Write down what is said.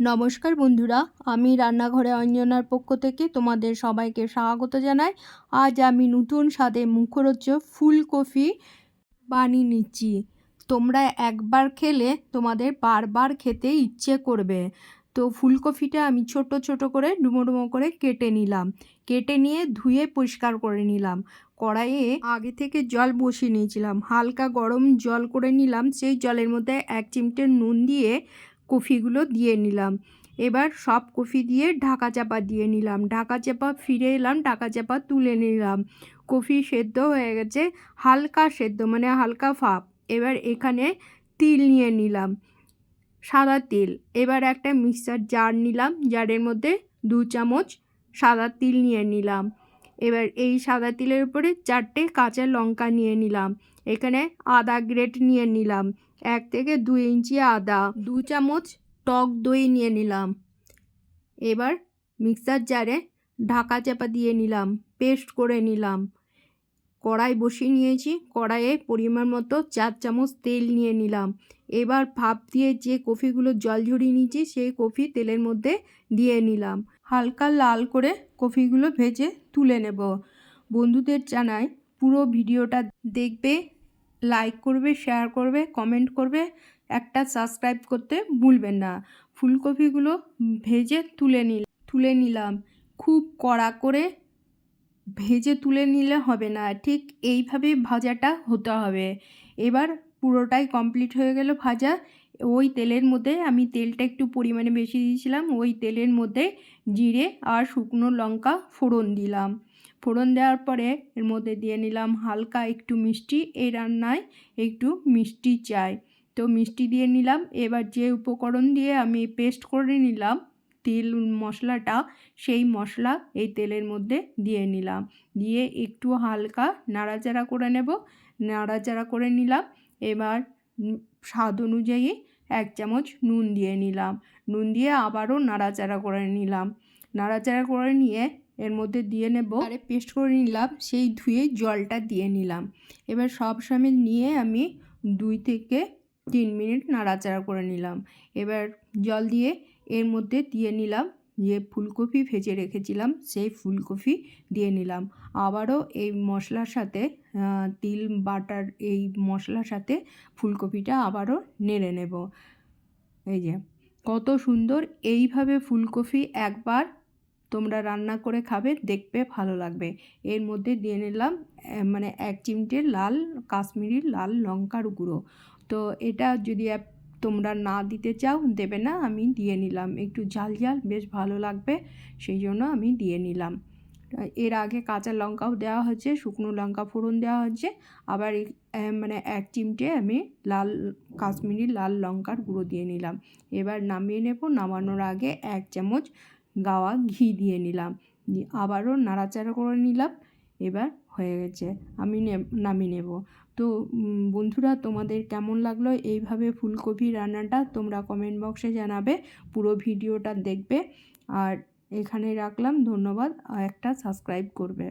নমস্কার বন্ধুরা, আমি রান্নাঘরে অঞ্জনার পক্ষ থেকে তোমাদের সবাইকে স্বাগত জানাই। আজ আমি নতুন স্বাদে মুখরোচ্চ ফুলকপি বানিয়ে নিচ্ছি। তোমরা একবার খেলে তোমাদের বারবার খেতে ইচ্ছে করবে। তো ফুলকপিটা আমি ছোট ছোট করে, ডুমো ডুমো করে কেটে নিলাম। কেটে নিয়ে ধুয়ে পরিষ্কার করে নিলাম। কড়াইয়ে আগে থেকে জল বসিয়ে নিয়েছিলাম। হালকা গরম জল করে নিলাম। সেই জলের মধ্যে এক চিমটে নুন দিয়ে কফিগুলো দিয়ে নিলাম। এবার সব কফি দিয়ে ঢাকা চাপা দিয়ে নিলাম। ঢাকা চাপা ফিরে এলাম, ঢাকা চাপা তুলে নিলাম। কফি সেদ্ধ হয়ে গেছে, হালকা সেদ্ধ মানে হালকা ফাপ এবার এখানে তিল নিয়ে নিলাম, সাদা তিল। এবার একটা মিক্সার জার নিলাম, জারের মধ্যে দু চামচ সাদা তিল নিয়ে নিলাম। এবার এই সাদা তিলের উপরে চারটে কাঁচা লঙ্কা নিয়ে নিলাম। এখানে আদা গ্রেট নিয়ে নিলাম। এক থেকে দুই ইঞ্চি আদা, দু চামচ টক দই নিয়ে নিলাম। এবার মিক্সার জারে ঢাকা চাপা দিয়ে নিলাম, পেস্ট করে নিলাম। কড়াই বসিয়ে নিয়েছি। কড়াইয়ে পরিমাণ মতো চার চামচ তেল নিয়ে নিলাম। এবার ভাপ দিয়ে যে কফিগুলো জল ঝরিয়ে নিয়েছি, সেই কফি তেলের মধ্যে দিয়ে নিলাম। হালকা লাল করে কফিগুলো ভেজে তুলে নেব। বন্ধুদের জানাই, পুরো ভিডিওটা দেখবে, লাইক করবে, শেয়ার করবে, কমেন্ট করবে, একটা সাবস্ক্রাইব করতে ভুলবেন না। ফুলকপিগুলো ভেজে তুলে নিল, তুলে নিলাম। খুব কড়া করে ভেজে তুলে নিলে হবে না। ঠিক এইভাবে ভাজাটা হতে হবে। এবার পুরোটাই কমপ্লিট হয়ে গেল ভাজা। ওই তেলের মধ্যে আমি তেলটা একটু পরিমাণে বেশি দিয়েছিলাম। ওই তেলের মধ্যে জিরে আর শুকনো লঙ্কা ফোড়ন দিলাম। ফোড়ন দেওয়ার পরে এর মধ্যে দিয়ে নিলাম হালকা একটু মিষ্টি। এই রান্নায় একটু মিষ্টি চাই। তো মিষ্টি দিয়ে নিলাম। এবার যে উপকরণ দিয়ে আমি পেস্ট করে নিলাম তেল মশলাটা, সেই মশলা এই তেলের মধ্যে দিয়ে নিলাম। দিয়ে একটু হালকা নাড়াচাড়া করে নেব। নাড়াচাড়া করে নিলাম। এবার স্বাদ অনুযায়ী এক চামচ নুন দিয়ে নিলাম। নুন দিয়ে আবারও নাড়াচাড়া করে নিলাম। নাড়াচাড়া করে নিয়ে এর মধ্যে দিয়ে নেব। আরে পেস্ট করে নিলাম, সেই ধুয়ে জলটা দিয়ে নিলাম। এবার সব সময় নিয়ে আমি দুই থেকে তিন মিনিট নাড়াচাড়া করে নিলাম। এবার জল দিয়ে এর মধ্যে দিয়ে নিলাম যে ফুলকপি ভেজে রেখেছিলাম, সেই ফুলকপি দিয়ে নিলাম। আবারও এই মশলার সাথে তিল, বাটার এই মশলার সাথে ফুলকপিটা আবারও নেড়ে নেব। এই যে, কত সুন্দর এইভাবে ফুলকপি একবার তোমরা রান্না করে খাবে, দেখবে ভালো লাগবে। এর মধ্যে দিয়ে নিলাম মানে এক চিমটে লাল কাশ্মীরি লাল লঙ্কার গুঁড়ো। তো এটা যদি তোমরা না দিতে চাও, দেবে না, আমি দিয়ে নিলাম। একটু ঝাল ঝাল, বেশ ভালো লাগবে, সেই জন্য আমি দিয়ে নিলাম। এর আগে কাঁচা লঙ্কাও দেওয়া হচ্ছে শুকনো লঙ্কা ফোড়ন দেওয়া হচ্ছে আবার মানে এক চিমটে আমি লাল, কাশ্মীরি লাল লঙ্কার গুঁড়ো দিয়ে নিলাম। এবার নামিয়ে নেব, নামানোর আগে এক চামচ গাওয়া ঘি দিয়ে নিলাম। আবারও নাড়াচাড়া করে নিলাম। এবার হয়ে গেছে, আমি নামিয়ে নেব। তো বন্ধুরা, তোমাদের কেমন লাগল এইভাবে ফুলকপি রান্নাটা? তোমরা কমেন্ট বক্সে জানাবে, পুরো ভিডিওটা দেখবে। আর এখানে রাখলাম, ধন্যবাদ। আর একটা সাবস্ক্রাইব করবে।